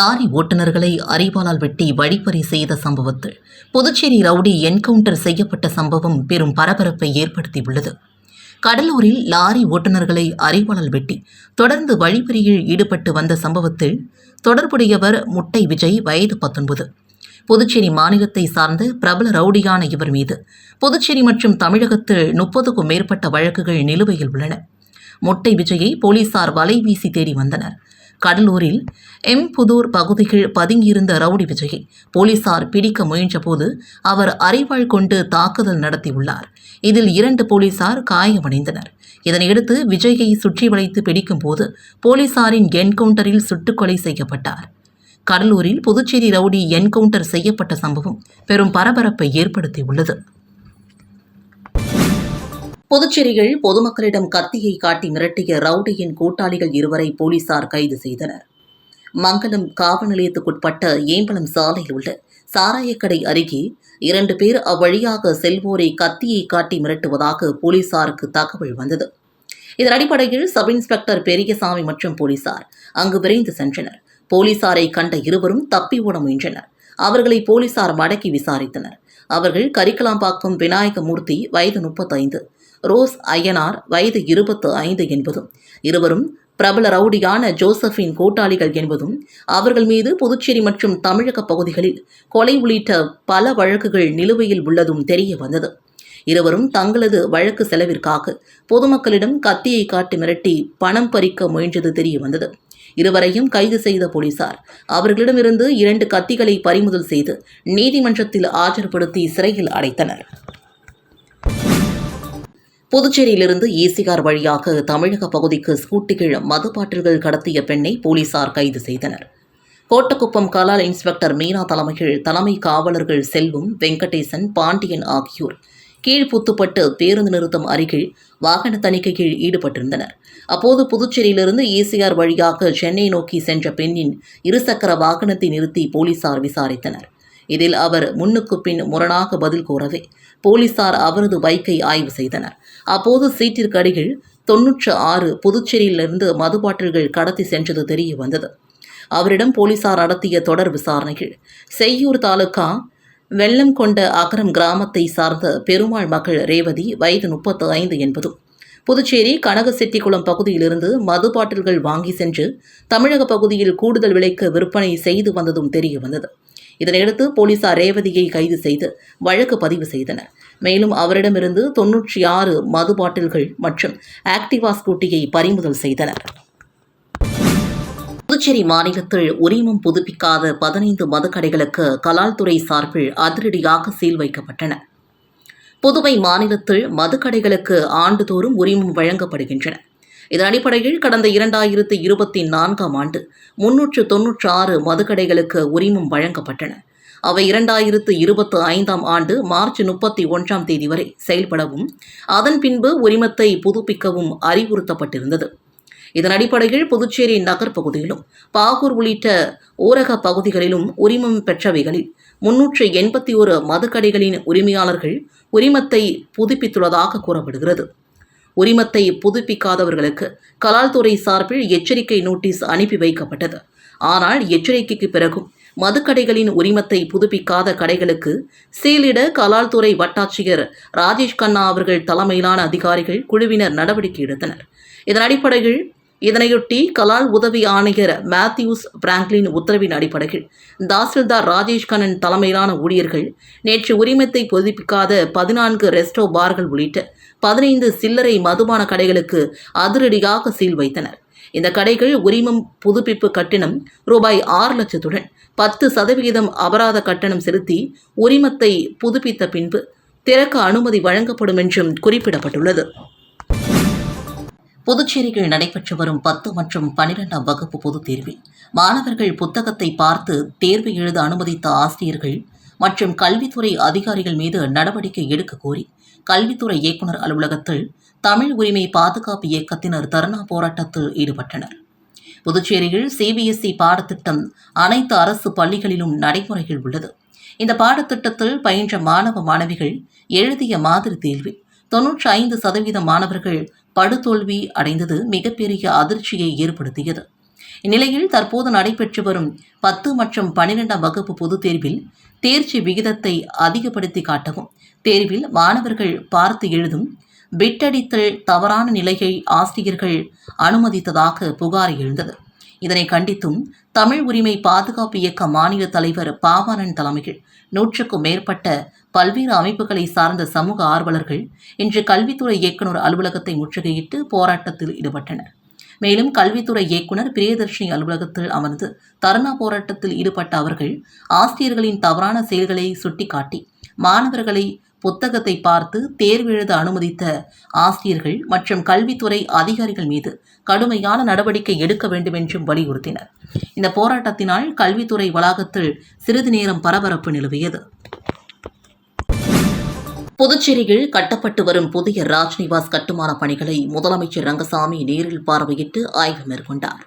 Lorry ஓட்டுநர்களை அரிவாளால் வெட்டி வழிப்பறி செய்த சம்பவத்தில் புதுச்சேரி ரவுடி என்கவுண்டர் செய்யப்பட்ட சம்பவம் பெரும் பரபரப்பை ஏற்படுத்தியுள்ளது. கடலூரில் லாரி ஓட்டுநர்களை அரிவாளால் வெட்டி தொடர்ந்து வழிப்பறியில் ஈடுபட்டு வந்த சம்பவத்தில் தொடர்புடையவர் முட்டை விஜய் வயது பத்தொன்பது. புதுச்சேரி மாநிலத்தை சார்ந்த பிரபல ரவுடியான இவர் மீது புதுச்சேரி மற்றும் தமிழகத்தில் முப்பதுக்கும் மேற்பட்ட வழக்குகள் நிலுவையில் உள்ளன. முட்டை விஜயை போலீசார் வலை வீசி தேடி வந்தனர். கடலூரில் எம் புதூர் பகுதியில் பதுங்கியிருந்த ரவுடி விஜயை போலீசார் பிடிக்க முயன்றபோது அவர் அரைவாள் கொண்டு தாக்குதல் நடத்தியுள்ளார். இதில் இரண்டு போலீசார் காயமடைந்தனர். இதனையடுத்து விஜயை சுற்றி வளைத்து பிடிக்கும் போது போலீசாரின் என்கவுண்டரில் சுட்டுக்கொலை செய்யப்பட்டார். கடலூரில் புதுச்சேரி ரவுடி என்கவுண்டர் செய்யப்பட்ட சம்பவம் பெரும் பரபரப்பை ஏற்படுத்தியுள்ளது. புதுச்சேரியில் பொதுமக்களிடம் கத்தியை காட்டி மிரட்டிய ரவுடியின் கூட்டாளிகள் இருவரை போலீசார் கைது செய்தனர். மங்கலம் காவல் நிலையத்துக்குட்பட்ட ஏம்பலம் சாலையில் உள்ள சாராயக்கடை அருகே இரண்டு பேர் அவ்வழியாக செல்வோரை கத்தியை காட்டி மிரட்டுவதாக போலீசாருக்கு தகவல் வந்தது. இதன் அடிப்படையில் சப் இன்ஸ்பெக்டர் பெரியசாமி மற்றும் போலீசார் அங்கு விரைந்து சென்றனர். போலீசாரை கண்ட இருவரும் தப்பி ஓட முயன்றனர். அவர்களை போலீசார் மடக்கி விசாரித்தனர். அவர்கள் கரிக்கலாம்பாக்கம் விநாயகமூர்த்தி வயது முப்பத்தைந்து ரோஸ் அய்யனார் வயது இருபத்து ஐந்து என்பதும் இருவரும் பிரபல ரவுடியான ஜோசஃபின் கூட்டாளிகள் என்பதும் அவர்கள் மீது புதுச்சேரி மற்றும் தமிழக பகுதிகளில் கொலை உள்ளிட்ட பல வழக்குகள் நிலுவையில் உள்ளதும் தெரிய வந்தது. இருவரும் தங்களது வழக்கு செலவிற்காக பொதுமக்களிடம் கத்தியை காட்டி மிரட்டி பணம் பறிக்க முயன்றது தெரிய வந்தது. இருவரையும் கைது செய்த போலீசார் அவர்களிடமிருந்து இரண்டு கத்திகளை பறிமுதல் செய்து நீதிமன்றத்தில் ஆஜர்படுத்தி சிறையில் அடைத்தனர். புதுச்சேரியிலிருந்து ஈசிஆர் வழியாக தமிழக பகுதிக்கு ஸ்கூட்டிகள் மது பாட்டில்கள் கடத்திய பெண்ணை போலீசார் கைது செய்தனர். கோட்டக்குப்பம் கலால் இன்ஸ்பெக்டர் மீனா தலைமையில் தலைமை காவலர்கள் செல்வம் வெங்கடேசன் பாண்டியன் ஆகியோர் கீழ்ப்புத்துப்பட்டு பேருந்து நிறுத்தம் அருகில் வாகன தணிக்கையில் ஈடுபட்டிருந்தனர். அப்போது புதுச்சேரியிலிருந்து ஈசிஆர் வழியாக சென்னை நோக்கி சென்ற பெண்ணின் இருசக்கர வாகனத்தை நிறுத்தி போலீசார் விசாரித்தனர். இதில் அவர் முன்னுக்கு பின் முரணாக பதில் கூறவே போலீசார் அவரது பைக்கை ஆய்வு செய்தனர். அப்போது சீட்டிற்கு அருகில் தொன்னூற்று ஆறு புதுச்சேரியிலிருந்து மது பாட்டில்கள் கடத்தி சென்றது தெரிய வந்தது. அவரிடம் போலீசார் நடத்திய தொடர் விசாரணையில் செய்யூர் தாலுகா வெள்ளம் கொண்ட அகரம் கிராமத்தை சார்ந்த பெருமாள் மகள் ரேவதி வயது முப்பத்து ஐந்து என்பதும் புதுச்சேரி கனகசெட்டிக்குளம் பகுதியிலிருந்து மது பாட்டில்கள் வாங்கி சென்று தமிழக பகுதியில் கூடுதல் விலைக்கு விற்பனை செய்து வந்ததும் தெரிய வந்தது. இதனையடுத்து போலீசார் ரேவதியை கைது செய்து வழக்கு பதிவு செய்தனர். மேலும் அவரிடமிருந்து தொன்னூற்றி ஆறு மது பாட்டில்கள் மற்றும் ஆக்டிவா ஸ்கூட்டியை பறிமுதல் செய்தனர். புதுச்சேரி மாநிலத்தில் உரிமம் புதுப்பிக்காத பதினைந்து மதுக்கடைகளுக்கு கலால்துறை சார்பில் அதிரடியாக சீல் வைக்கப்பட்டன. புதுவை மாநிலத்தில் மதுக்கடைகளுக்கு ஆண்டுதோறும் உரிமம் வழங்கப்படுகின்றன. இதன் அடிப்படையில் கடந்த இரண்டாயிரத்து இருபத்தி நான்காம் ஆண்டு முன்னூற்று தொன்னூற்று ஆறு மதுக்கடைகளுக்கு உரிமம் வழங்கப்பட்டன. அவை இரண்டாயிரத்து இருபத்து ஐந்தாம் ஆண்டு மார்ச் முப்பத்தி ஒன்றாம் தேதி வரை செயல்படவும் அதன் பின்பு உரிமத்தை புதுப்பிக்கவும் அறிவுறுத்தப்பட்டிருந்தது. இதன் அடிப்படையில் புதுச்சேரி நகர் பகுதியிலும் பாகூர் உள்ளிட்ட ஊரக பகுதிகளிலும் உரிமம் பெற்றவைகளில் முன்னூற்று எண்பத்தி ஒரு மதுக்கடைகளின் உரிமையாளர்கள் உரிமத்தை புதுப்பித்துள்ளதாக கூறப்படுகிறது. உரிமத்தை புதுப்பிக்காதவர்களுக்கு கலால்துறை சார்பில் எச்சரிக்கை நோட்டீஸ் அனுப்பி வைக்கப்பட்டது. ஆனால் எச்சரிக்கைக்கு பிறகும் மதுக்கடைகளின் உரிமத்தை புதுப்பிக்காத கடைகளுக்கு சீலிட கலால்துறை வட்டாட்சியர் ராஜேஷ் கண்ணா அவர்கள் தலைமையிலான அதிகாரிகள் குழுவினர் நடவடிக்கை எடுத்தனர். இதன் அடிப்படையில் இதனையொட்டி கலால் உதவி ஆணையர் மேத்யூஸ் பிராங்க்லின் உத்தரவின் அடிப்படையில் தாசில்தார் ராஜேஷ் கண்ணன் தலைமையிலான ஊழியர்கள் நேற்று உரிமத்தை புதுப்பிக்காத பதினான்கு ரெஸ்டோ பார்கள் உள்ளிட்ட பதினைந்து சில்லறை மதுபான கடைகளுக்கு அதிரடியாக சீல் வைத்தனர். இந்த கடைகள் உரிமம் புதுப்பிப்பு கட்டணம் ரூபாய் ஆறு லட்சத்துடன் பத்து சதவிகிதம் அபராத கட்டணம் செலுத்தி உரிமத்தை புதுப்பித்த பின்பு திறக்க அனுமதி வழங்கப்படும் என்றும் குறிப்பிடப்பட்டுள்ளது. புதுச்சேரியில் நடைபெற்று வரும் பத்து மற்றும் பனிரெண்டாம் வகுப்பு பொதுத் தேர்வில் மாணவர்கள் புத்தகத்தை பார்த்து தேர்வு எழுத அனுமதித்த ஆசிரியர்கள் மற்றும் கல்வித்துறை அதிகாரிகள் மீது நடவடிக்கை எடுக்க கோரி கல்வித்துறை இயக்குநர் அலுவலகத்தில் தமிழ் உரிமை பாதுகாப்பு இயக்கத்தினர் தர்ணா போராட்டத்தில் ஈடுபட்டனர். புதுச்சேரியில் சிபிஎஸ்இ பாடத்திட்டம் அனைத்து அரசு பள்ளிகளிலும் நடைமுறையில் உள்ளது. இந்த பாடத்திட்டத்தில் பயின்ற மாணவ மாணவிகள் எழுதிய மாதிரி தேர்வில் தொன்னூற்றி ஐந்து சதவீத மாணவர்கள் படுதோல்வி அடைந்தது மிகப்பெரிய அதிர்ச்சியை ஏற்படுத்தியது. இந்நிலையில் தற்போது நடைபெற்று வரும் பத்து மற்றும் பனிரெண்டாம் வகுப்பு பொதுத் தேர்வில் தேர்ச்சி விகிதத்தை அதிகப்படுத்தி காட்டவும் தேர்வில் மாணவர்கள் பார்த்து எழுதும் பிட்டடித்தல் தவறான நிலையை ஆசிரியர்கள் அனுமதித்ததாக புகார் எழுந்தது. இதனை கண்டித்தும் தமிழ் உரிமை பாதுகாப்பு இயக்க மாநில தலைவர் பாவாணன் தலைமையில் நூற்றுக்கும் மேற்பட்ட பல்வேறு அமைப்புகளை சார்ந்த சமூக ஆர்வலர்கள் இன்று கல்வித்துறை இயக்குநர் அலுவலகத்தை முற்றுகையிட்டு போராட்டத்தில் ஈடுபட்டனர். மேலும் கல்வித்துறை இயக்குனர் பிரியதர்ஷினி அலுவலகத்தில் அமர்ந்து தர்ணா போராட்டத்தில் ஈடுபட்ட அவர்கள் ஆசிரியர்களின் தவறான செயல்களை சுட்டிக்காட்டி மாணவர்களை புத்தகத்தை பார்த்து தேர்வு எழுத அனுமதித்த ஆசிரியர்கள் மற்றும் கல்வித்துறை அதிகாரிகள் மீது கடுமையான நடவடிக்கை எடுக்க வேண்டும் என்றும் வலியுறுத்தினர். இந்த போராட்டத்தினால் கல்வித்துறை வளாகத்தில் சிறிது நேரம் பரபரப்பு நிலவியது. புதுச்சேரியில் கட்டப்பட்டு வரும் புதிய ராஜ்நிவாஸ் கட்டுமான பணிகளை முதலமைச்சர் ரங்கசாமி நேரில் பார்வையிட்டு ஆய்வு மேற்கொண்டார்.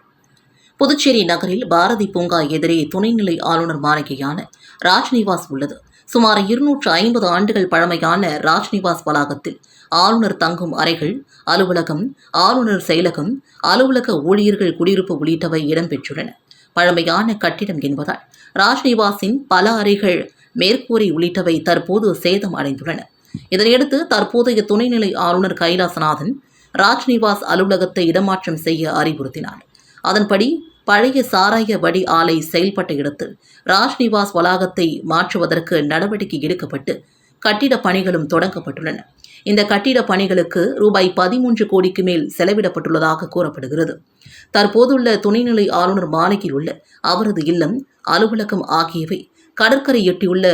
புதுச்சேரி நகரில் பாரதி பூங்கா எதிரே துணைநிலை ஆளுநர் மாளிகையான ராஜ்நிவாஸ் உள்ளது. சுமார் இருநூற்று ஐம்பது ஆண்டுகள் பழமையான ராஜ்நிவாஸ் வளாகத்தில் ஆளுநர் தங்கும் அறைகள் அலுவலகம் ஆளுநர் செயலகம் அலுவலக ஊழியர்கள் குடியிருப்பு உள்ளிட்டவை இடம்பெற்றுள்ளன. பழமையான கட்டிடம் என்பதால் ராஜ்நிவாஸின் பல அறைகள் மேற்கூரை உள்ளிட்டவை தற்போது சேதம் அடைந்துள்ளன. இதனையடுத்து தற்போதைய துணைநிலை ஆளுநர் கைலாசநாதன் ராஜ்நிவாஸ் அலுவலகத்தை இடமாற்றம் செய்ய அறிவுறுத்தினார். அதன்படி பழைய சாராய வடி ஆலை செயல்பட்ட இடத்தில் ராஜ்நிவாஸ் வளாகத்தை மாற்றுவதற்கு நடவடிக்கை எடுக்கப்பட்டு கட்டிட பணிகளும் தொடங்கப்பட்டுள்ளன. இந்த கட்டிட பணிகளுக்கு ரூபாய் பதிமூன்று கோடிக்கு மேல் செலவிடப்பட்டுள்ளதாக கூறப்படுகிறது. தற்போதுள்ள துணைநிலை ஆளுநர் மாளிகையில் உள்ள அவரது இல்லம் அலுவலகம் ஆகியவை கடற்கரையொட்டியுள்ள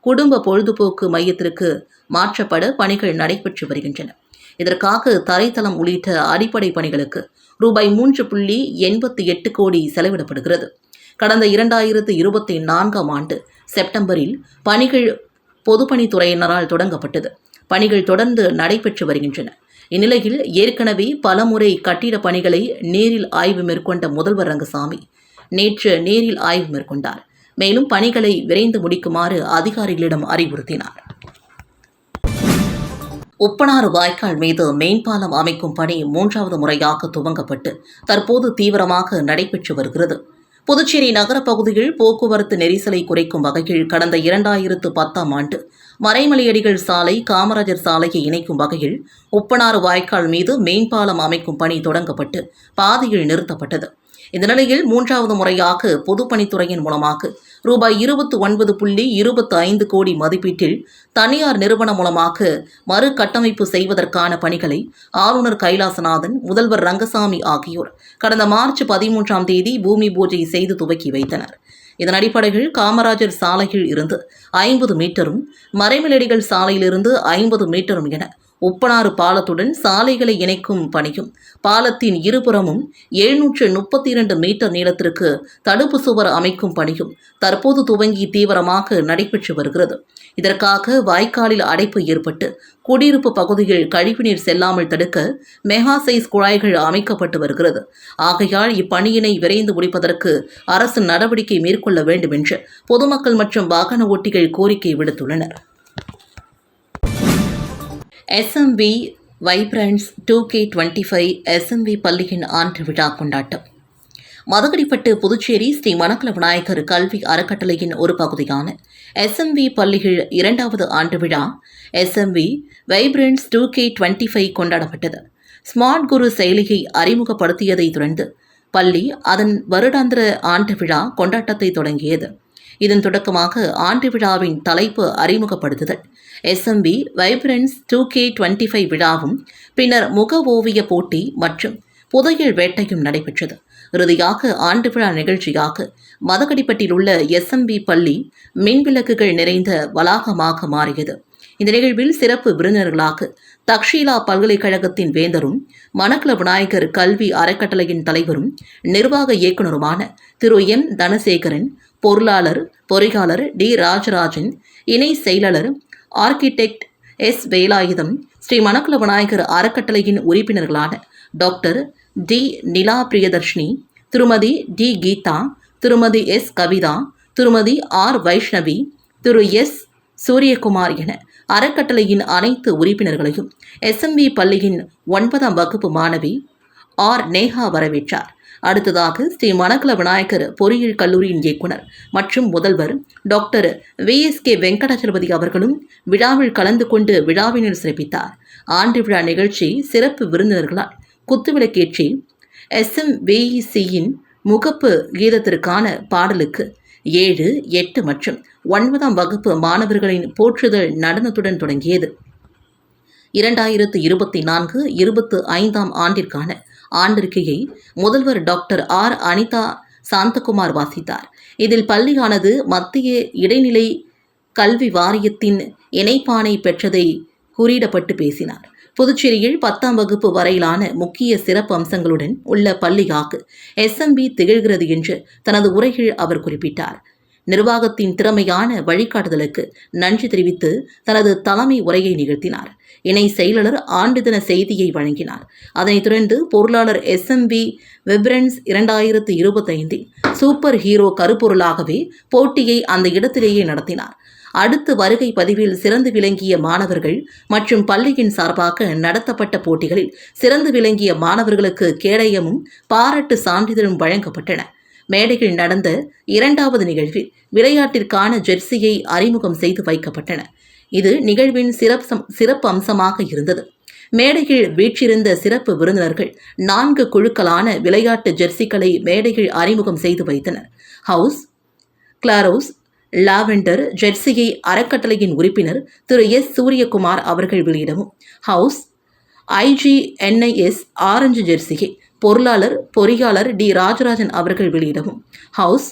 குடும்ப பொழுதுபோக்கு மையத்திற்கு மாற்றப்பட பணிகள் நடைபெற்று வருகின்றன. இதற்காக தரைத்தளம் உள்ளிட்ட அடிப்படை பணிகளுக்கு ரூபாய் மூன்று புள்ளி எண்பத்தி எட்டு கோடி செலவிடப்படுகிறது. கடந்த இரண்டாயிரத்து இருபத்தி நான்காம் ஆண்டு செப்டம்பரில் பணிகள் பொதுப்பணித்துறையினரால் தொடங்கப்பட்டது. பணிகள் தொடர்ந்து நடைபெற்று வருகின்றன. இந்நிலையில் ஏற்கனவே பலமுறை கட்டிட பணிகளை நேரில் ஆய்வு மேற்கொண்ட முதல்வர் ரங்கசாமி நேற்று நேரில் ஆய்வு மேற்கொண்டார். மேலும் பணிகளை விரைந்து முடிக்குமாறு அதிகாரிகளிடம் அறிவுறுத்தினார். உப்பனாறு வாய்க்கால் மீது மேம்பாலம் அமைக்கும் பணி மூன்றாவது முறையாக துவங்கப்பட்டு தற்போது தீவிரமாக நடைபெற்று வருகிறது. புதுச்சேரி நகரப்பகுதியில் போக்குவரத்து நெரிசலை குறைக்கும் வகையில் கடந்த இரண்டாயிரத்து பத்தாம் ஆண்டு மறைமலையடிகள் சாலை காமராஜர் சாலையை இணைக்கும் வகையில் உப்பனாறு வாய்க்கால் மீது மேம்பாலம் அமைக்கும் பணி தொடங்கப்பட்டு பாதியில் நிறுத்தப்பட்டது. இந்த நிலையில் மூன்றாவது முறையாக பொதுப்பணித்துறையின் மூலமாக ரூபாய் இருபத்து ஒன்பது புள்ளி இருபத்து ஐந்து கோடி மதிப்பீட்டில் தனியார் நிறுவனம் மூலமாக மறு கட்டமைப்பு செய்வதற்கான பணிகளை ஆளுநர் கைலாசநாதன் முதல்வர் ரங்கசாமி ஆகியோர் கடந்த மார்ச் பதிமூன்றாம் தேதி பூமி பூஜை செய்து துவக்கி வைத்தனர். இதன் அடிப்படையில் காமராஜர் சாலையில் இருந்து ஐம்பது மீட்டரும் மறைமலடிகள் சாலையிலிருந்து ஐம்பது மீட்டரும் என உப்பனாறு பாலத்துடன் சாலைகளை இணைக்கும் பணியும். பாலத்தின் இருபுறமும் எழுநூற்று முப்பத்தி இரண்டு மீட்டர் நீளத்திற்கு தடுப்பு சுவர் அமைக்கும் பணியும் தற்போது துவங்கி தீவிரமாக நடைபெற்று வருகிறது. இதற்காக வாய்க்காலில் அடைப்பு ஏற்பட்டு குடியிருப்பு பகுதியில் கழிவுநீர் செல்லாமல் தடுக்க மெகா சைஸ் குழாய்கள் அமைக்கப்பட்டு வருகிறது. ஆகையால் இப்பணியினை விரைந்து முடிப்பதற்கு அரசு நடவடிக்கை மேற்கொள்ள வேண்டும் என்று பொதுமக்கள் மற்றும் வாகன ஓட்டிகள் கோரிக்கை விடுத்துள்ளனர். SMV vibrance two K twenty five SMV பள்ளியின் ஆண்டு விழா கொண்டாட்டம். மதகடிப்பட்டு புதுச்சேரி ஸ்ரீ மணக்கல விநாயகர் கல்வி அறக்கட்டளையின் ஒரு பகுதியான எஸ்எம்வி பள்ளிகள் இரண்டாவது ஆண்டு விழா SMV vibrance two K twenty five கொண்டாடப்பட்டது. ஸ்மார்ட் குரு செயலியை அறிமுகப்படுத்தியதைத் தொடர்ந்து பள்ளி அதன் வருடாந்திர ஆண்டு விழா கொண்டாட்டத்தை தொடங்கியது. இதன் தொடக்கமாக ஆண்டு விழாவின் தலைப்பு அறிமுகப்படுத்துதல் SMP vibrance two K twenty five விழாவும் பின்னர் முக ஓவிய போட்டி மற்றும் புதையல் வேட்டையும் நடைபெற்றது. இறுதியாக ஆண்டு விழா நிகழ்ச்சியாக மதகடிப்பட்டில் உள்ள எஸ்எம்பி பள்ளி மின்விளக்குகள் நிறைந்த வளாகமாக மாறியது. இந்த நிகழ்வில் சிறப்பு விருந்தினர்களாக தக்ஷீலா பல்கலைக்கழகத்தின் வேந்தரும் மணக்கல விநாயகர் கல்வி அறக்கட்டளையின் தலைவரும் நிர்வாக இயக்குநருமான திரு எம். தனசேகரன் பொருளாளர் பொறியாளர் டி. ராஜராஜன் இணை செயலாளர் ஆர்கிடெக்ட் எஸ். வேலாயுதம் ஸ்ரீ மணக்குல விநாயகர் அறக்கட்டளையின் உறுப்பினர்களான டாக்டர் டி. நிலா பிரியதர்ஷினி திருமதி டி. கீதா திருமதி எஸ். கவிதா திருமதி ஆர். வைஷ்ணவி திரு. எஸ். சூரியகுமார் என அறக்கட்டளையின் அனைத்து உறுப்பினர்களையும் எஸ்எம்பி பள்ளியின் ஒன்பதாம் வகுப்பு மாணவி ஆர். நேஹா வரவேற்றார். அடுத்ததாக ஸ்ரீ மணக்கல விநாயகர் பொறியியல் கல்லூரியின் இயக்குனர் மற்றும் முதல்வர் doctor V S K Venkatachalapathy அவர்களும் விழாவில் கலந்து கொண்டு விழாவினர் சிறப்பித்தார். ஆண்டு விழா நிகழ்ச்சி சிறப்பு விருந்தினர்களால் குத்துவிளக்கேற்றி எஸ்எம்விஇசியின் முகப்பு கீதத்திற்கான பாடலுக்கு ஏழு எட்டு மற்றும் ஒன்பதாம் வகுப்பு மாணவர்களின் போற்றுதல் நடனத்துடன் தொடங்கியது. இரண்டாயிரத்து இருபத்தி நான்கு இருபத்து ஐந்தாம் ஆண்டிற்கான ஆண்டறிக்கையை முதல்வர் டாக்டர் ஆர். அனிதா சாந்தகுமார் வாசித்தார். இதில் பள்ளியானது மத்திய இடைநிலை கல்வி வாரியத்தின் இணைப்பானை பெற்றதை குறியிடப்பட்டு பேசினார். புதுச்சேரியில் பத்தாம் வகுப்பு வரையிலான முக்கிய சிறப்பு அம்சங்களுடன் உள்ள பள்ளியாக எஸ்எம்பி திகழ்கிறது என்று தனது உரையில் அவர் குறிப்பிட்டார். நிர்வாகத்தின் திறமையான வழிகாட்டுதலுக்கு நன்றி தெரிவித்து தனது தலைமை உரையை நிகழ்த்தினார். இணை செயலாளர் ஆண்டு தின செய்தியை வழங்கினார். அதனைத் தொடர்ந்து பொருளாளர் எஸ்எம்பி வெப்ரன்ஸ் இரண்டாயிரத்து இருபத்தைந்தில் சூப்பர் ஹீரோ கருப்பொருளாகவே போட்டியை அந்த இடத்திலேயே நடத்தினார். அடுத்து வருகை பதிவில் சிறந்து விளங்கிய மாணவர்கள் மற்றும் பள்ளியின் சார்பாக நடத்தப்பட்ட போட்டிகளில் சிறந்து விளங்கிய மாணவர்களுக்கு கேடயமும் பாராட்டு சான்றிதழும் வழங்கப்பட்டன. மேடையில் நடந்த இரண்டாவது நிகழ்வில் விளையாட்டிற்கான ஜெர்சியை அறிமுகம் செய்து வைக்கப்பட்டன. இது நிகழ்வின் சிறப்பு சிறப்பு அம்சமாக இருந்தது. மேடையில் வீற்றிருந்த சிறப்பு விருந்தினர்கள் நான்கு குழுக்களான விளையாட்டு ஜெர்சிகளை மேடையில் அறிமுகம் செய்து வைத்தனர். ஹவுஸ் கிளாரோஸ் லாவெண்டர் ஜெர்சியை அறக்கட்டளையின் உறுப்பினர் திரு எஸ். சூரியகுமார் அவர்கள் வெளியிடவும் ஹவுஸ் ஐஜிஎன்ஐஎஸ் ஆரஞ்சு ஜெர்சியை பொருளாளர் பொறியாளர் டி. ராஜராஜன் அவர்கள் வெளியிடவும் ஹவுஸ்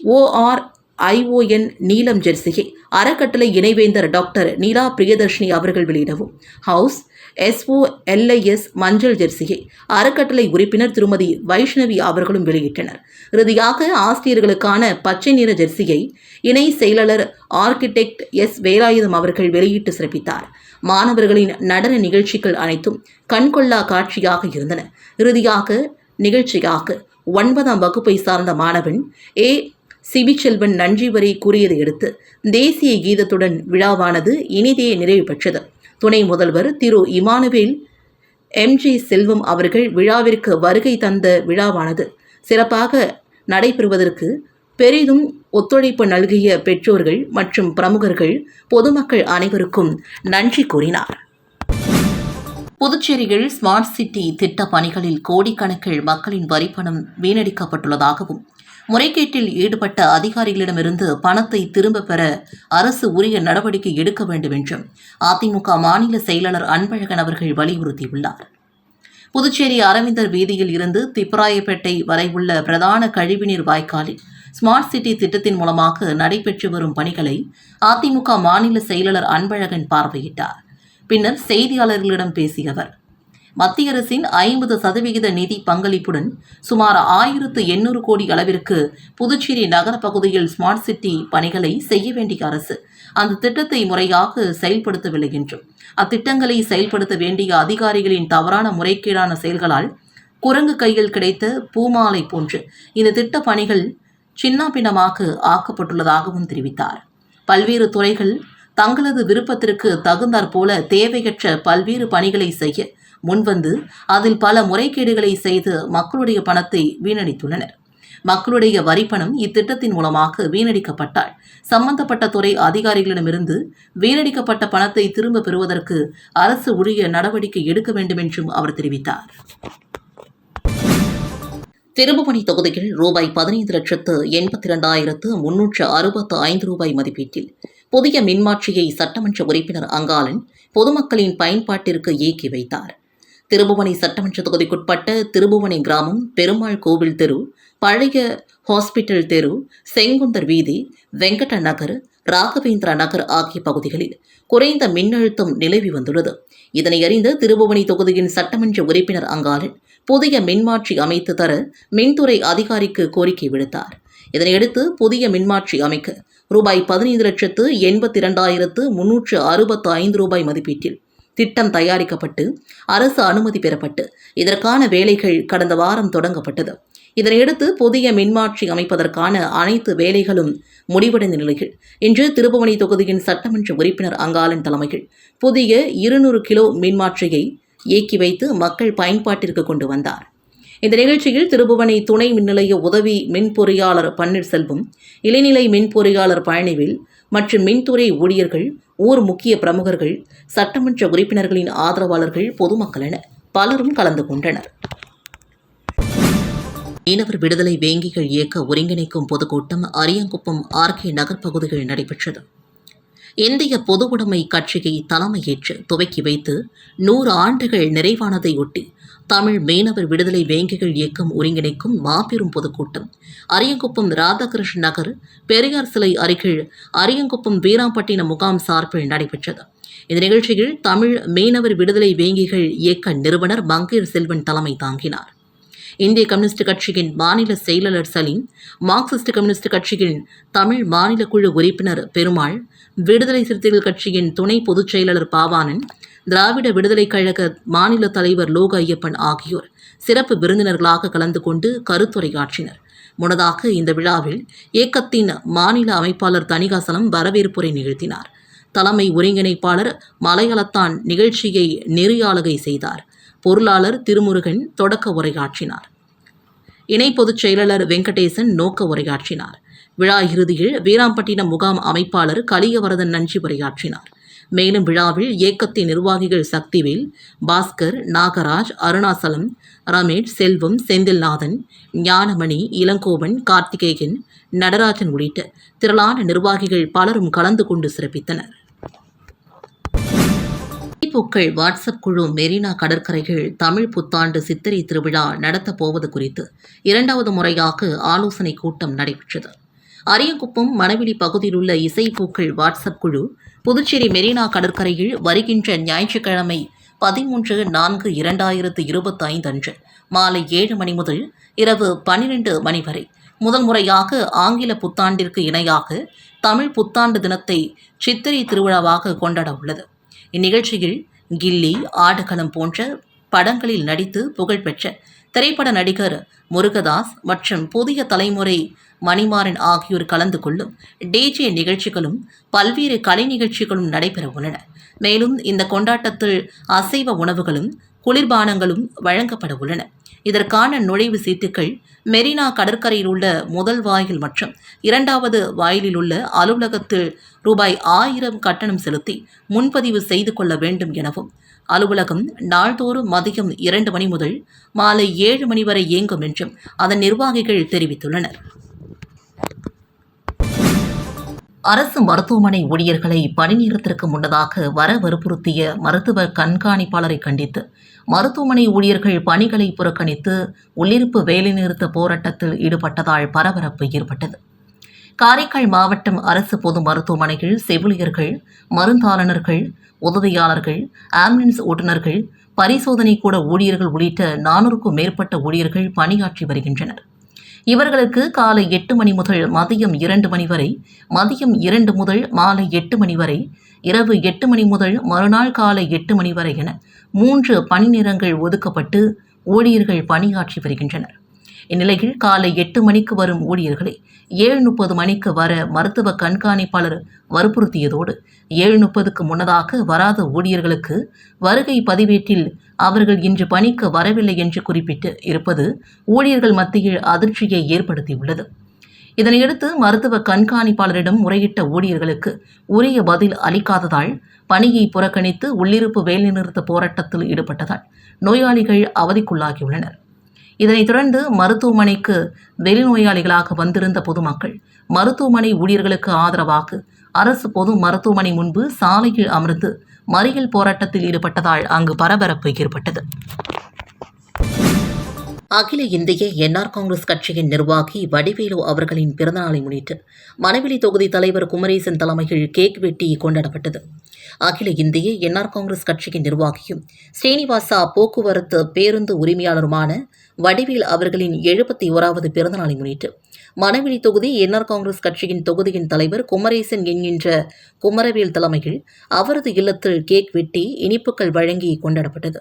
ஓஆர் ஐஓஎன் நீலம் ஜெர்சியை அறக்கட்டளை இணைவேந்தர் டாக்டர் நீலா பிரியதர்ஷினி அவர்கள் வெளியிடவும். ஹவுஸ் எஸ்ஓஎல்ஐஎஸ் மஞ்சள் ஜெர்சியை அறக்கட்டளை உறுப்பினர் திருமதி வைஷ்ணவி அவர்களும் வெளியிட்டனர். இறுதியாக ஆசிரியர்களுக்கான பச்சை நிற ஜெர்சியை இணை செயலாளர் ஆர்கிடெக்ட் எஸ் வேலாயுதம் அவர்கள் வெளியிட்டு சிறப்பித்தார். மாணவர்களின் நடன நிகழ்ச்சிகள் அனைத்தும் கண்கொள்ளா காட்சியாக இருந்தன. இறுதியாக நிகழ்ச்சியாக ஒன்பதாம் வகுப்பை சார்ந்த மாணவன் ஏ சிபிச்செல்வன் நன்றி வரை கூறியதை அடுத்து தேசிய கீதத்துடன் விழாவானது இனிதே நிறைவு பெற்றது. துணை முதல்வர் திரு இமானுவேல் எம்ஜி செல்வம் அவர்கள் விழாவிற்கு வருகை தந்த விழாவானது. சிறப்பாக நடைபெறுவதற்கு பெரிதும் ஒத்துழைப்பு நல்கிய பெற்றோர்கள் மற்றும் பிரமுகர்கள் பொதுமக்கள் அனைவருக்கும் நன்றி கூறினார். புதுச்சேரியில் ஸ்மார்ட் சிட்டி திட்ட பணிகளில் கோடிக்கணக்கில் மக்களின் வரிப்பணம் வீணடிக்கப்பட்டுள்ளதாகவும் முறைகேட்டில் ஈடுபட்ட அதிகாரிகளிடமிருந்து பணத்தை திரும்ப பெற அரசு உரிய நடவடிக்கை எடுக்க வேண்டும் என்றும் அதிமுக மாநில செயலாளர் அன்பழகன் அவர்கள் வலியுறுத்தியுள்ளார். புதுச்சேரி அரவிந்தர் வீதியில் இருந்து திப்பராயப்பேட்டை வரை உள்ள பிரதான கழிவுநீர் வாய்க்காலில் ஸ்மார்ட் சிட்டி திட்டத்தின் மூலமாக நடைபெற்று வரும் பணிகளை அதிமுக மாநில செயலாளர் அன்பழகன் பார்வையிட்டார். பின்னர் செய்தியாளர்களிடம் பேசிய அவர் மத்திய அரசின் ஐம்பது சதவிகித நிதி பங்களிப்புடன் சுமார் ஆயிரத்து எண்ணூறு கோடி அளவிற்கு புதுச்சேரி நகர பகுதியில் ஸ்மார்ட் சிட்டி பணிகளை செய்ய வேண்டிய அரசு. அந்த திட்டத்தை முறையாக செயல்படுத்தவில்லை என்றும் அத்திட்டங்களை செயல்படுத்த வேண்டிய அதிகாரிகளின் தவறான முறைகேடான செயல்களால் குரங்கு கையில் கிடைத்த பூமாலை போன்று இந்த திட்ட பணிகள் சின்னாபின்னமாக ஆக்கப்பட்டுள்ளதாகவும் தெரிவித்தார். பல்வேறு துறைகள் தங்களது விருப்பத்திற்கு தகுந்தாற்போல தேவையற்ற பல்வேறு பணிகளை செய்ய முன்வந்து அதில் பல முறைகேடுகளை செய்து மக்களுடைய பணத்தை வீணடித்துள்ளனர். மக்களுடைய வரிப்பணம் இத்திட்டத்தின் மூலமாக வீணடிக்கப்பட்டால் சம்பந்தப்பட்ட துறை அதிகாரிகளிடமிருந்து வீணடிக்கப்பட்ட பணத்தை திரும்ப பெறுவதற்கு அரசு உரிய நடவடிக்கை எடுக்க வேண்டும் என்றும் அவர் தெரிவித்தார். திருப்புவனை தொகுதியில் ரூபாய் பதினைந்து லட்சத்து எண்பத்தி இரண்டாயிரத்து முன்னூற்று அறுபத்து ஐந்து ரூபாய் மதிப்பீட்டில் புதிய மின்மாற்றியை சட்டமன்ற உறுப்பினர் அங்காளன் பொதுமக்களின் பயன்பாட்டிற்கு இயக்கி வைத்தார். திருபுவனை சட்டமன்ற தொகுதிக்குட்பட்ட திருபுவனை கிராமம் பெருமாள் கோவில் தெரு பழைய ஹாஸ்பிட்டல் தெரு செங்குந்தர் வீதி வெங்கட நகர் ராகவேந்திர நகர் ஆகிய பகுதிகளில் குறைந்த மின்னழுத்தம் நிலவி வந்துள்ளது. இதனை அறிந்த திருபுவனை தொகுதியின் சட்டமன்ற உறுப்பினர் அங்காளன் புதிய மின்மாற்றி அமைத்து தர மின்துறை அதிகாரிக்கு கோரிக்கை விடுத்தார். இதனையடுத்து புதிய மின்மாற்றி அமைக்க ரூபாய் பதினைந்து லட்சத்து எண்பத்தி இரண்டாயிரத்து முன்னூற்று அறுபத்து ஐந்து ரூபாய் மதிப்பீட்டில் திட்டம் தயாரிக்கப்பட்டு அரசு அனுமதி பெறப்பட்டு இதற்கான வேலைகள் கடந்த வாரம் தொடங்கப்பட்டது. இதனையடுத்து புதிய மின்மாற்றி அமைப்பதற்கான அனைத்து வேலைகளும் முடிவடைந்த நிலையில் இன்று திருபுவனை தொகுதியின் சட்டமன்ற உறுப்பினர் அங்காளன் தலைமையில் புதிய இருநூறு கிலோ மின்மாற்றியை இயக்கி வைத்து மக்கள் பயன்பாட்டிற்கு கொண்டு வந்தார். இந்த நிகழ்ச்சியில் திருபுவனை துணை மின்நிலைய உதவி மின் பொறியாளர் பன்னீர்செல்வம் இளைநிலை மின் பொறியாளர் பழனிவேல் மற்றும் மின்துறை ஊழியர்கள் ஊர் முக்கிய பிரமுகர்கள் சட்டமன்ற உறுப்பினர்களின் ஆதரவாளர்கள் பொதுமக்கள் என பலரும் கலந்து கொண்டனர். மீனவர் விடுதலை வேங்கிகள் இயக்க ஒருங்கிணைக்கும் பொதுக்கூட்டம் அரியங்குப்பம் ஆர்கே நகர் பகுதிகளில் நடைபெற்றது. இந்திய பொதுவுடைமை கட்சியை தலைமையேற்று துவக்கி வைத்து நூறு ஆண்டுகள் நிறைவானதையொட்டி தமிழ் மீனவர் விடுதலை வேங்கிகள் இயக்கம் ஒருங்கிணைக்கும் மாபெரும் பொதுக்கூட்டம். அரியங்குப்பம் ராதாகிருஷ்ண நகர் பெரியார் சிலை அருகில் அரியங்குப்பம் வீராம்பட்டினம் முகாம் சார்பில் நடைபெற்றது. இந்த நிகழ்ச்சியில் தமிழ் மீனவர் விடுதலை வேங்கிகள் இயக்க நிறுவனர் மங்கீர் செல்வன் தலைமை தாங்கினார். இந்திய கம்யூனிஸ்ட் கட்சியின் மாநில செயலாளர் சலீம் மார்க்சிஸ்ட் கம்யூனிஸ்ட் கட்சியின் தமிழ் மாநில குழு உறுப்பினர் பெருமாள் விடுதலை சிறுத்தைகள் கட்சியின் துணை பொதுச் செயலாளர் பாவானன் திராவிட விடுதலைக் கழக மாநில தலைவர் லோக ஐயப்பன் ஆகியோர் சிறப்பு விருந்தினர்களாக கலந்து கொண்டு கருத்துரையாற்றினர். முன்னதாக இந்த விழாவில் இயக்கத்தின் மாநில அமைப்பாளர் தணிகாசலம் வரவேற்புரை நிகழ்த்தினார். தலைமை ஒருங்கிணைப்பாளர் மலையளத்தான் நிகழ்ச்சியை நெறியாளுகை செய்தார். பொருளாளர் திருமுருகன் தொடக்க உரையாற்றினார். இணை பொதுச் செயலாளர் வெங்கடேசன் நோக்க உரையாற்றினார். விழா இறுதியில் வீராம்பட்டினம் முகாம் அமைப்பாளர் கலியவரதன் நன்றி உரையாற்றினார். மேலும் விழாவில் இயக்கத்தின் நிர்வாகிகள் சக்திவேல் பாஸ்கர் நாகராஜ் அருணாசலம் ரமேஷ் செல்வம் செந்தில்நாதன் ஞானமணி இளங்கோவன் கார்த்திகேயன் நடராஜன் உள்ளிட்ட திரளான நிர்வாகிகள் பலரும் கலந்து கொண்டு சிறப்பித்தனர். பூக்கள் வாட்ஸ்அப் குழு மெரினா கடற்கரையில் தமிழ் புத்தாண்டு சித்திரை திருவிழா நடத்தப் போவது குறித்து இரண்டாவது முறையாக ஆலோசனை கூட்டம் நடைபெற்றது. அரியங்குப்பம் மணவெளி பகுதியில் உள்ள இசைப்பூக்கள் வாட்ஸ்அப் குழு புதுச்சேரி மெரினா கடற்கரையில் வருகின்ற ஞாயிற்றுக்கிழமை பதிமூன்று நான்கு இரண்டாயிரத்து இருபத்தைந்து அன்று மாலை ஏழு மணி முதல் இரவு பனிரெண்டு மணி வரை முதல் முறையாக ஆங்கில புத்தாண்டிற்கு இணையாக தமிழ் புத்தாண்டு தினத்தை சித்திரை திருவிழாவாக கொண்டாட உள்ளது. இந்நிகழ்ச்சியில் கில்லி ஆடுகளம் போன்ற படங்களில் நடித்து புகழ்பெற்ற திரைப்பட நடிகர் முருகதாஸ் மற்றும் புதிய தலைமுறை மணிமாறன் ஆகியோர் கலந்து கொள்ளும் டிஜே நிகழ்ச்சிகளும் பல்வேறு கலை நிகழ்ச்சிகளும் நடைபெற உள்ளன. மேலும் இந்த கொண்டாட்டத்தில் அசைவ உணவுகளும் குளிர்பானங்களும் வழங்கப்பட உள்ளன. இதற்கான நுழைவு சீட்டுகள் மெரினா கடற்கரையில் உள்ள முதல் வாயில் மற்றும் இரண்டாவது வாயிலில் உள்ள அலுவலகத்தில் ரூபாய் ஆயிரம் கட்டணம் செலுத்தி முன்பதிவு செய்து கொள்ள வேண்டும் எனவும் அலுவலகம் நாள்தோறும் மதியம் இரண்டு மணி முதல் மாலை ஏழு மணி வரை இயங்கும் என்றும் அதன் நிர்வாகிகள் தெரிவித்துள்ளனர். அரசு மருத்துவமனை ஊழியர்களை பணி நேரத்திற்கு முன்னதாக வர வற்புறுத்திய மருத்துவ கண்காணிப்பாளரை கண்டித்து மருத்துவமனை ஊழியர்கள் பணிகளை புறக்கணித்து உள்ளிருப்பு வேலைநிறுத்த போராட்டத்தில் ஈடுபட்டதால் பரபரப்பு ஏற்பட்டது. காரைக்கால் மாவட்டம் அரசு பொது மருத்துவமனையில் செவிலியர்கள் மருந்தாளர்கள் உதவியாளர்கள் ஆம்புலன்ஸ் ஓட்டுநர்கள் பரிசோதனை கூட ஊழியர்கள் உள்ளிட்ட நானூறுக்கும் மேற்பட்ட ஊழியர்கள் பணியாற்றி வருகின்றனர். இவர்களுக்கு காலை எட்டு மணி முதல் மதியம் இரண்டு மணி வரை மதியம் இரண்டு முதல் மாலை எட்டு மணி வரை இரவு எட்டு மணி முதல் மறுநாள் காலை எட்டு மணி வரை என மூன்று பணி நேரங்கள் ஒதுக்கப்பட்டு ஊழியர்கள் பணியாற்றி வருகின்றனர். இந்நிலையில் காலை எட்டு மணிக்கு வரும் ஊழியர்களை ஏழு முப்பது மணிக்கு வர மருத்துவ கண்காணிப்பாளர் வற்புறுத்தியதோடு ஏழு முப்பதுக்கு முன்னதாக வராத ஊழியர்களுக்கு வருகை பதிவேட்டில் அவர்கள் இன்று பணிக்கு வரவில்லை என்று குறிப்பிட்டு இருப்பது ஊழியர்கள் மத்தியில் அதிர்ச்சியை ஏற்படுத்தியுள்ளது. இதனையடுத்து மருத்துவ கண்காணிப்பாளரிடம் முறையிட்ட ஊழியர்களுக்கு உரிய பதில் அளிக்காததால் பணியை புறக்கணித்து உள்ளிருப்பு வேலைநிறுத்த போராட்டத்தில் ஈடுபட்டதால் நோயாளிகள் அவதிக்குள்ளாகியுள்ளனர். இதனைத் தொடர்ந்து மருத்துவமனைக்கு வெளிநோயாளிகளாக வந்திருந்த பொதுமக்கள் மருத்துவமனை ஊழியர்களுக்கு ஆதரவாக அரசு பொது மருத்துவமனை முன்பு சாலையில் அமர்ந்து மறியல் போராட்டத்தில் ஈடுபட்டதால் அங்கு பரபரப்பு ஏற்பட்டது. அகில இந்திய என்ஆர் காங்கிரஸ் கட்சியின் நிர்வாகி வடிவேலு அவர்களின் பிறந்தநாளை முன்னிட்டு மனைவிலி தொகுதி தலைவர் குமரேசன் தலைமையில் கேக் வெட்டி கொண்டாடப்பட்டது. அகில இந்திய என்ஆர் காங்கிரஸ் கட்சியின் நிர்வாகியும் ஸ்ரீனிவாசா போக்குவரத்து பேருந்து உரிமையாளருமான வடிவேல் அவர்களின் எழுபத்தி ஓராவது பிறந்தநாளை முன்னிட்டு. மணவெளி தொகுதி என்ஆர் காங்கிரஸ் கட்சியின் தொகுதியின் தலைவர் குமரேசன் என்கின்ற குமரவேல் தலைமையில் அவரது இல்லத்தில் கேக் வெட்டி இனிப்புகள் வழங்கி கொண்டாடப்பட்டது.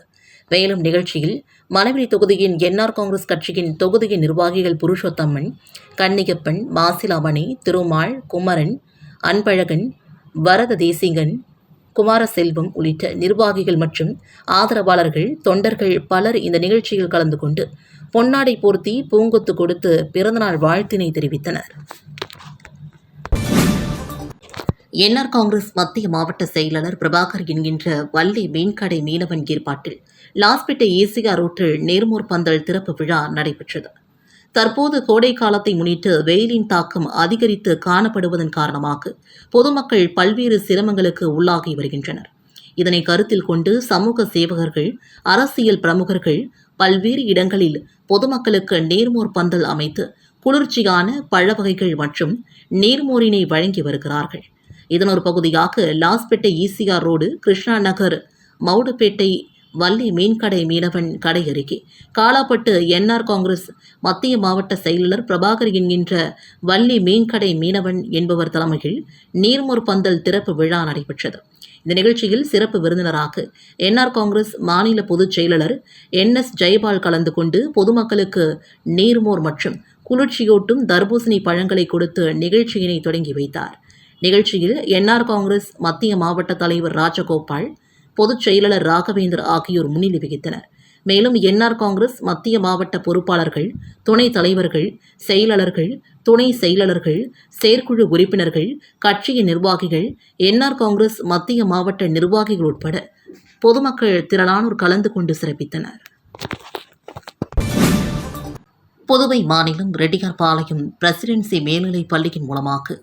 மேலும் நிகழ்ச்சியில் மணவெளி தொகுதியின் என்ஆர் காங்கிரஸ் கட்சியின் தொகுதியின் நிர்வாகிகள் புருஷோத்தம்மன் கன்னிகப்பன் மாசிலாமணி திருமால் குமரன் அன்பழகன் வரத தேசிங்கன் குமாரசெல்வம் உள்ளிட்ட நிர்வாகிகள் மற்றும் ஆதரவாளர்கள் தொண்டர்கள் பலர் இந்த நிகழ்ச்சியில் கலந்து கொண்டு பொன்னாடை போர்த்தி பூங்கொத்து கொடுத்து பிறந்தநாள் வாழ்த்தினை தெரிவித்தனர். என்ஆர் காங்கிரஸ் மத்திய மாவட்ட செயலாளர் பிரபாகர் என்கின்ற வள்ளி மீன்கடை மீனவன் ஏற்பாட்டில் லாஸ்பேட்டை ஏசியா ரோட்டில் நேர்மூர் பந்தல் திறப்பு விழா நடைபெற்றது. தற்போது கோடை காலத்தை முன்னிட்டு வெயிலின் தாக்கம் அதிகரித்து காணப்படுவதன் காரணமாக பொதுமக்கள் பல்வேறு சிரமங்களுக்கு உள்ளாகி வருகின்றனர். இதனை கருத்தில் கொண்டு சமூக சேவகர்கள் அரசியல் பிரமுகர்கள் பல்வேறு இடங்களில் பொதுமக்களுக்கு நேர்மோர் பந்தல் அமைத்து குளிர்ச்சியான பழவகைகள் மற்றும் நேர்மோரினை வழங்கி வருகிறார்கள். இதனொரு பகுதியாக லாஸ்பேட்டை ஈசிஆர் ரோடு கிருஷ்ணா நகர் மவுடுப்பேட்டை வள்ளி மீன்கடை மீனவன் கடை அருகே காலாப்பட்டு என்ஆர் காங்கிரஸ் மத்திய மாவட்ட செயலாளர் பிரபாகர் என்கின்ற வள்ளி மீன்கடை மீனவன் என்பவர் தலைமையில் நீர்மோர் பந்தல் திறப்பு விழா நடைபெற்றது. இந்த நிகழ்ச்சியில் சிறப்பு விருந்தினராக என்ஆர் காங்கிரஸ் மாநில பொதுச் செயலாளர் என் எஸ் ஜெயபால் கலந்து கொண்டு பொதுமக்களுக்கு நீர்மோர் மற்றும் குளிர்ச்சியூட்டும் தர்பூசணி பழங்களை கொடுத்து நிகழ்ச்சியினை தொடங்கி வைத்தார். நிகழ்ச்சியில் என்ஆர் காங்கிரஸ் மத்திய மாவட்ட தலைவர் ராஜகோபால் பொதுச் செயலாளர் ராகவேந்தர் ஆகியோர் முன்னிலை வகித்தனர். மேலும் என்ஆர் காங்கிரஸ் மத்திய மாவட்ட பொறுப்பாளர்கள் துணைத் தலைவர்கள் செயலாளர்கள் துணை செயலாளர்கள் செயற்குழு உறுப்பினர்கள் கட்சியின் நிர்வாகிகள் என்ஆர் காங்கிரஸ் மத்திய மாவட்ட நிர்வாகிகள் உட்பட பொதுமக்கள் திரளானோர் கலந்து கொண்டு சிறப்பித்தனர். புதுவை மாநிலம் ரெட்டியார்பாளையம் பிரசிடென்சி மேல்நிலைப் பள்ளியின் மூலமாக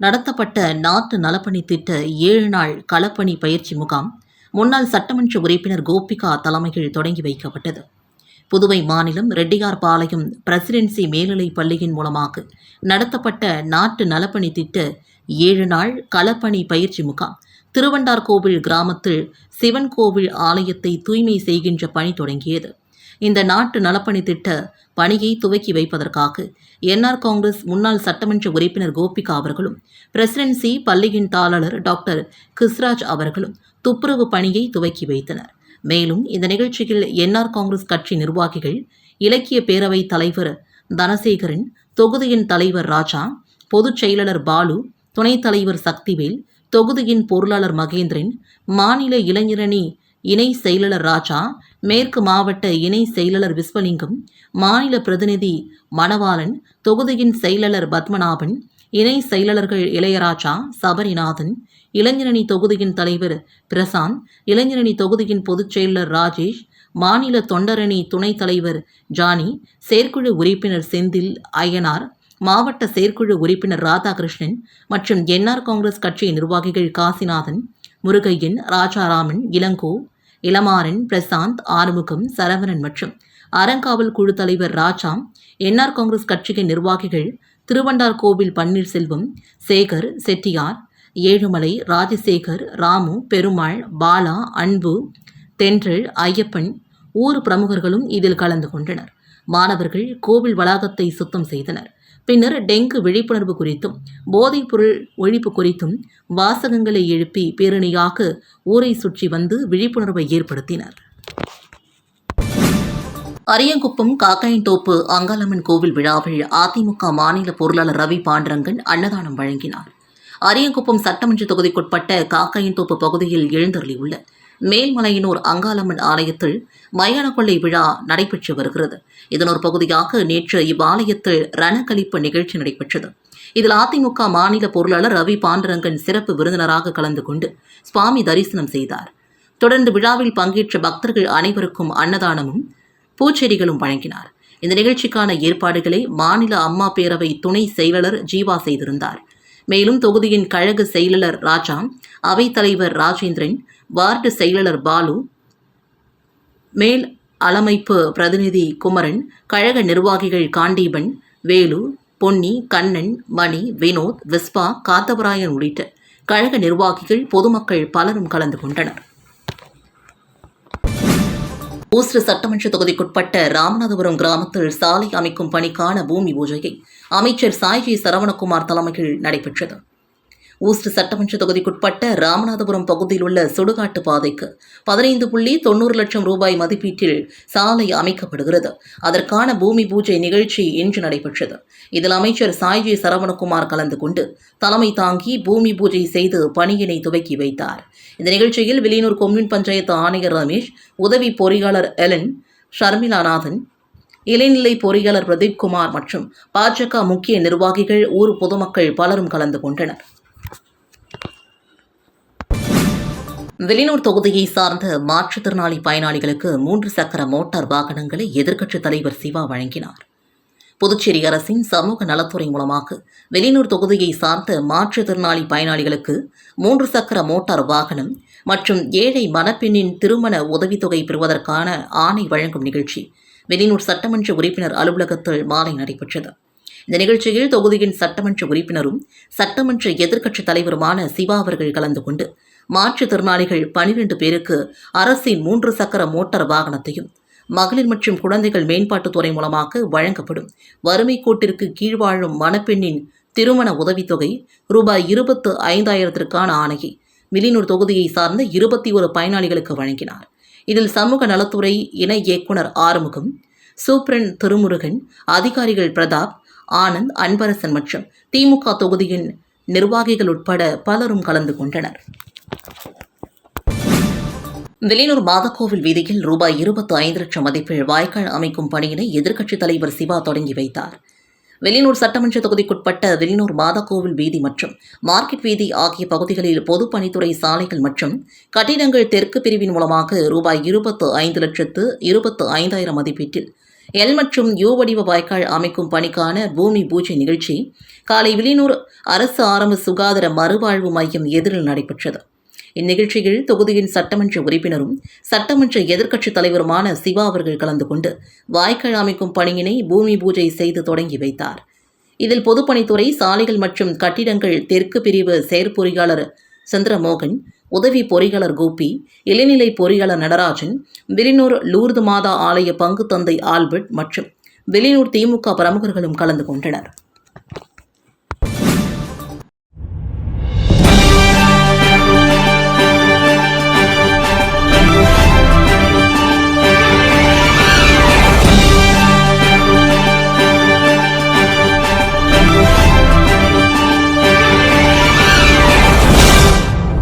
நடத்தப்பட்ட நாட்டு நலப்பணி திட்ட ஏழு நாள் களப்பணி பயிற்சி முகாம் முன்னாள் சட்டமன்ற உறுப்பினர் கோபிகா தலைமையில் தொடங்கி வைக்கப்பட்டது. புதுவை மாநிலம் ரெட்டியார்பாளையம் பிரசிடென்சி மேல்நிலைப் பள்ளியின் மூலமாக நடத்தப்பட்ட நாட்டு நலப்பணி திட்ட ஏழு நாள் களப்பணி பயிற்சி முகாம். திருவண்டார்கோவில் கிராமத்தில் சிவன் கோவில் ஆலயத்தை தூய்மை செய்கின்ற பணி தொடங்கியது. இந்த நாட்டு நலப்பணி திட்ட பணியை துவக்கி வைப்பதற்காக என்ஆர் காங்கிரஸ் முன்னாள் சட்டமன்ற உறுப்பினர் கோபிகா அவர்களும் பிரசிடென்சி பள்ளியின் தாளர் டாக்டர் கிஸ்ராஜ் அவர்களும் துப்புரவு பணியை துவக்கி வைத்தனர். மேலும் இந்த நிகழ்ச்சியில் என்ஆர் காங்கிரஸ் கட்சி நிர்வாகிகள் இலக்கிய பேரவை தலைவர் தனசேகரன் தொகுதியின் தலைவர் ராஜா பொதுச் செயலாளர் பாலு துணைத் தலைவர் சக்திவேல் தொகுதியின் பொருளாளர் மகேந்திரன் மாநில இளைஞரணி இணை செயலாளர் ராஜா மேற்கு மாவட்ட இணை செயலாளர் விஸ்வலிங்கம் மாநில பிரதிநிதி மணவாளன் தொகுதியின் செயலாளர் பத்மநாபன் இணை செயலாளர்கள் இளையராஜா சபரிநாதன் இளைஞரணி தொகுதியின் தலைவர் பிரசாந்த் இளைஞரணி தொகுதியின் பொதுச்செயலர் ராஜேஷ் மாநில தொண்டரணி துணைத் தலைவர் ஜானி செயற்குழு உறுப்பினர் செந்தில் அய்யனார் மாவட்ட செயற்குழு உறுப்பினர் ராதாகிருஷ்ணன் மற்றும் என்ஆர் காங்கிரஸ் கட்சி நிர்வாகிகள் காசிநாதன் முருகையன் ராஜாராமன் இளங்கோ இளமாறன் பிரசாந்த் ஆறுமுகம் சரவணன் மற்றும் அறங்காவல் குழு தலைவர் ராஜா என்ஆர் காங்கிரஸ் கட்சியின் நிர்வாகிகள் திருவண்டார் கோவில் பன்னீர்செல்வம் சேகர் செட்டியார் ஏழுமலை ராஜசேகர் ராமு பெருமாள் பாலா அன்பு தென்றல் ஐயப்பன் ஊர் பிரமுகர்களும் இதில் கலந்து கொண்டனர். மாணவர்கள் கோவில் வளாகத்தை சுத்தம் செய்தனர். பின்னர் டெங்கு விழிப்புணர்வு குறித்தும் போதைப்பொருள் ஒழிப்பு குறித்தும் வாசகங்களை எழுப்பி பேரணியாக ஊரை சுற்றி வந்து விழிப்புணர்வை ஏற்படுத்தினர். அரியங்குப்பம் காக்காயன்தோப்பு அங்காளம்மன் கோவில் விழாவில் அதிமுக மாநில பொருளாளர் ரவி பாண்டரங்கன் அன்னதானம் வழங்கினார். அரியங்குப்பம் சட்டமன்ற தொகுதிக்குட்பட்ட காக்கையன்தோப்பு பகுதியில் எழுந்தருளியுள்ள மேல்மலையனூர் அங்காளம்மன் ஆலயத்தில் மயான கொள்ளை விழா நடைபெற்று வருகிறது. இதன் ஒரு பகுதியாக நேற்று இவ்வாலயத்தில் ரணக்கழிப்பு நிகழ்ச்சி நடைபெற்றது. இதில் அதிமுக மாநில பொருளாளர் ரவி பாண்டரங்கன் சிறப்பு விருந்தினராக கலந்து கொண்டு சுவாமி தரிசனம் செய்தார். தொடர்ந்து விழாவில் பங்கேற்ற பக்தர்கள் அனைவருக்கும் அன்னதானமும் பூச்செடிகளும் வழங்கினார். இந்த நிகழ்ச்சிக்கான ஏற்பாடுகளை மாநில அம்மா பேரவை துணை செயலாளர் ஜீவா செய்திருந்தார். மேலும் தொகுதியின் கழக செயலாளர் ராஜா அவைத்தலைவர் ராஜேந்திரன் வார்டு செயலாளர் பாலு மேல் அளமைப்பு பிரதிநிதி குமரன் கழக நிர்வாகிகள் காண்டீபன் வேலு பொன்னி கண்ணன் மணி வினோத் விஸ்வா காத்தவராயன் உள்ளிட்ட கழக நிர்வாகிகள் பொதுமக்கள் பலரும் கலந்து கொண்டனர். ஊஸ்ட் சட்டமன்ற தொகுதிக்குட்பட்ட ராமநாதபுரம் கிராமத்தில் சாலை அமைக்கும் பணிக்கான பூமி பூஜையை அமைச்சர் சாய்ஜி சரவணகுமார் தலைமையில் நடைபெற்றது. ஊஸ்ட் சட்டமன்ற தொகுதிக்குட்பட்ட ராமநாதபுரம் பகுதியில் உள்ள சுடுகாட்டு பாதைக்கு பதினைந்து புள்ளி தொண்ணூறு லட்சம் ரூபாய் மதிப்பீட்டில் சாலை அமைக்கப்படுகிறது. அதற்கான பூமி பூஜை நிகழ்ச்சி இன்று நடைபெற்றது. இதில் அமைச்சர் சாய்ஜி சரவணகுமார் கலந்து கொண்டு தலைமை தாங்கி பூமி பூஜை செய்து பணியினை துவக்கி வைத்தார். இந்த நிகழ்ச்சியில் வில்லியனூர் கொம்யூன் பஞ்சாயத்து ஆணையர் ரமேஷ் உதவி பொறியாளர் எலன் ஷர்மிளாநாதன் இளைநிலை பொறியாளர் பிரதீப் குமார் மற்றும் பாஜக முக்கிய நிர்வாகிகள் ஊர் பொதுமக்கள் பலரும் கலந்து கொண்டனர். வெளிநூர் தொகுதியை சார்ந்த மாற்றுத்திறனாளி பயனாளிகளுக்கு மூன்று சக்கர மோட்டார் வாகனங்களை எதிர்க்கட்சித் தலைவர் சிவா வழங்கினார். புதுச்சேரி அரசின் சமூக நலத்துறை மூலமாக வெளிநூர் தொகுதியை சார்ந்த மாற்றுத்திறனாளி பயனாளிகளுக்கு மூன்று சக்கர மோட்டார் வாகனம் மற்றும் ஏழை மணப்பெண்ணின் திருமண உதவித்தொகை பெறுவதற்கான ஆணை வழங்கும் நிகழ்ச்சி வெளிநூர் சட்டமன்ற உறுப்பினர் அலுவலகத்தில் மாலை நடைபெற்றது. இந்த நிகழ்ச்சியில் தொகுதியின் சட்டமன்ற உறுப்பினரும் சட்டமன்ற எதிர்க்கட்சித் தலைவருமான சிவா அவர்கள் கலந்து கொண்டு மாற்றுத்திறனாளிகள் பனிரெண்டு பேருக்கு அரசின் மூன்று சக்கர மோட்டார் வாகனத்தையும் மகளிர் மற்றும் குழந்தைகள் மேம்பாட்டுத்துறை மூலமாக வழங்கப்படும். வறுமை கோட்டிற்கு கீழ் வாழும் மணப்பெண்ணின் திருமண உதவித்தொகை ரூபாய் இருபத்து ஐந்தாயிரத்திற்கான ஆணையை மிலினூர் தொகுதியை சார்ந்த இருபத்தி ஒரு பயனாளிகளுக்கு வழங்கினார். இதில் சமூக நலத்துறை இணை இயக்குனர் ஆறுமுகம் சூப்ரன் திருமுருகன் அதிகாரிகள் பிரதாப் ஆனந்த் அன்பரசன் மற்றும் திமுக தொகுதியின் நிர்வாகிகள் உட்பட பலரும் கலந்து கொண்டனர். வெளியூர் மாதக்கோவில் வீதியில் ரூபாய் இருபத்தி ஐந்து லட்சம் மதிப்பில் வாய்க்கால் அமைக்கும் பணியினை எதிர்க்கட்சித் தலைவர் சிவா தொடங்கி வைத்தார். வெளியூர் சட்டமன்ற தொகுதிக்குட்பட்ட வெளியூர் மாதக்கோவில் வீதி மற்றும் மார்க்கெட் வீதி ஆகிய பகுதிகளில் பொதுப்பணித்துறை சாலைகள் மற்றும் கட்டிடங்கள் தெற்கு பிரிவின் மூலமாக ரூபாய் இருபத்து ஐந்து லட்சத்து இருபத்து ஐந்தாயிரம் மதிப்பீட்டில் எல் மற்றும் யூ வடிவ வாய்க்கால் அமைக்கும் பணிக்கான பூமி பூஜை நிகழ்ச்சி காலை வில்லியனூர் அரசு ஆரம்ப சுகாதார மறுவாழ்வு மையம் எதிரில் நடைபெற்றது. இந்நிகழ்ச்சியில் தொகுதியின் சட்டமன்ற உறுப்பினரும் சட்டமன்ற எதிர்க்கட்சித் தலைவருமான சிவா அவர்கள் கலந்து கொண்டு வாய்க்கால் அமைக்கும் பணியினை பூமி பூஜை செய்து தொடங்கி வைத்தார். இதில் பொதுப்பணித்துறை சாலைகள் மற்றும் கட்டிடங்கள் தெற்கு பிரிவு செயற்பொறியாளர் சந்திரமோகன் உதவி பொறியாளர் கோபி இளநிலை பொறியாளர் நடராஜன் விலினூர் லூர்து மாதா ஆலய பங்கு தந்தை ஆல்பர்ட் மற்றும் வெளியூர் திமுக பிரமுகர்களும் கலந்து கொண்டனர்.